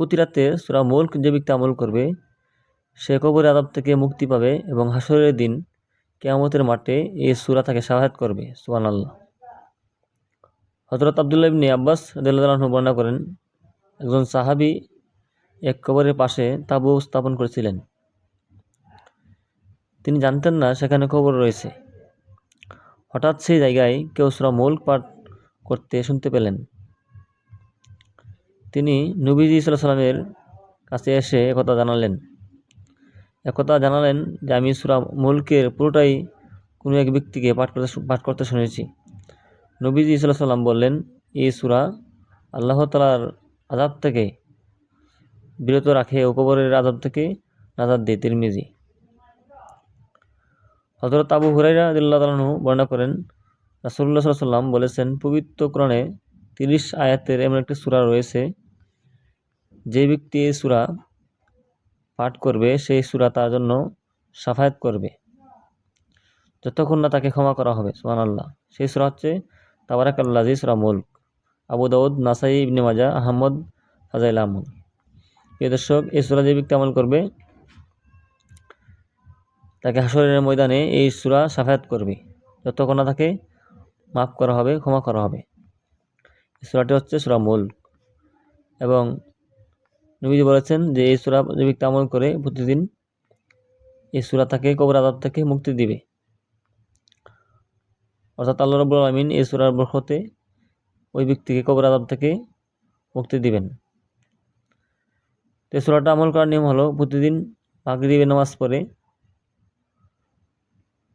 প্রতি রাতে সুরা মুল্ক যে ব্যক্তি আমল করবে, সে কবরের আদাব থেকে মুক্তি পাবে এবং হাসরের দিন কেয়ামতের মাঠে এই সুরা তাকে সাহায্য করবে। সুবান আল্লাহ হজরত আবদুল্লাহ ইবনি আব্বাস রদুল্লাহ বর্ণনা করেন, একজন সাহাবি এক কবরের পাশে তাবু স্থাপন করেছিলেন। তিনি জানতেন না সেখানে কবর রয়েছে। হঠাৎ সেই জায়গায় কেউ সুরা মুল্ক পাঠ করতে শুনতে পেলেন। তিনি নবীজি সাল্লাহ সাল্লামের কাছে এসে একথা জানালেন। একথা জানালেন যে, আমি সুরা মুলকের পুরোটাই কোনো এক ব্যক্তিকে পাঠ করতে পাঠ করতে শুনেছি। নবীজি সাল্লাহ সাল্লাম বললেন, এই সুরা আল্লাহ তালার আজাব থেকে বিরত রাখে, ও কবরের আজাব থেকে নাজাদ দেয়। তিরমিজি। হজরত আবু হুরাইরা দিল্লাহ তালু বর্ণনা করেন রাসুল্লাহ সাল্লাম বলেছেন, পবিত্র ক্রণে তিরিশ আয়াতের এমন একটি সূরা রয়েছে। যে ব্যক্তি এই সূরা পাঠ করবে, সেই সূরা তার জন্য সাফায়াত করবে। যতক্ষণ না তাকে ক্ষমা করা হবে সুমান আল্লাহ সেই সূরা হচ্ছে তাবারাকাল্লাজি সূরা মুল্ক। আবু দাউদ, নাসাই, ইবনে মাজা, আহমদ, ফাজাইল আহমদ। প্রিয় দর্শক, এই সূরা যে ব্যক্তি আমল করবে, তাকে হাসরের ময়দানে এই সুরা সাফায়াত করবে। যতক্ষণ না তাকে মাফ করা হবে, ক্ষমা করা হবে। সূরাটি হচ্ছে সূরা মুল্ক এবং নবীজি বলেছেন যে, এই সূরা যে ব্যক্তি আমল করে প্রতিদিন এই সূরা তাকে কবর আদাব থেকে মুক্তি দিবে। অর্থাৎ আল্লাহ রবুল আলমিন এই সূরার বরকতে ওই ব্যক্তিকে কবর আদাব থেকে মুক্তি দিবেন। তো সূরাটা আমল করার নিয়ম হলো, প্রতিদিন মাগরিবের নামাজ পড়ে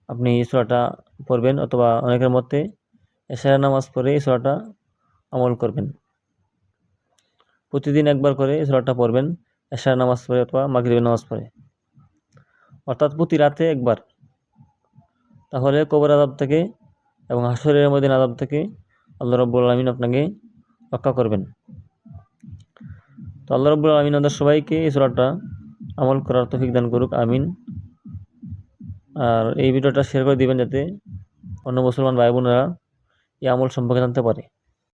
আপনি এই সূরাটা পড়বেন অথবা অনেকের মতে এশারের নামাজ পড়ে এই সূরাটা করবেন। প্রতিদিন একবার করে সূরাটা পড়বেন, এশার নামাজ পড়ে অথবা মাগরিবের নামাজ পড়ে। অর্থাৎ প্রতি রাতে একবার। তাহলে কবর আদাব থেকে এবং হাসরের মদিন আদাব থেকে আল্লাহ রব্বুল আলমিন আপনাকে রক্ষা করবেন। তো আল্লাহ রব্বুল আলমিন আমাদের সবাইকে এই সুরাটা আমল করার তফিক দান করুক, আমিন। আর এই ভিডিওটা শেয়ার করে দিবেন যাতে অন্য মুসলমান ভাই বোনেরা এই আমল সম্পর্কে জানতে পারে।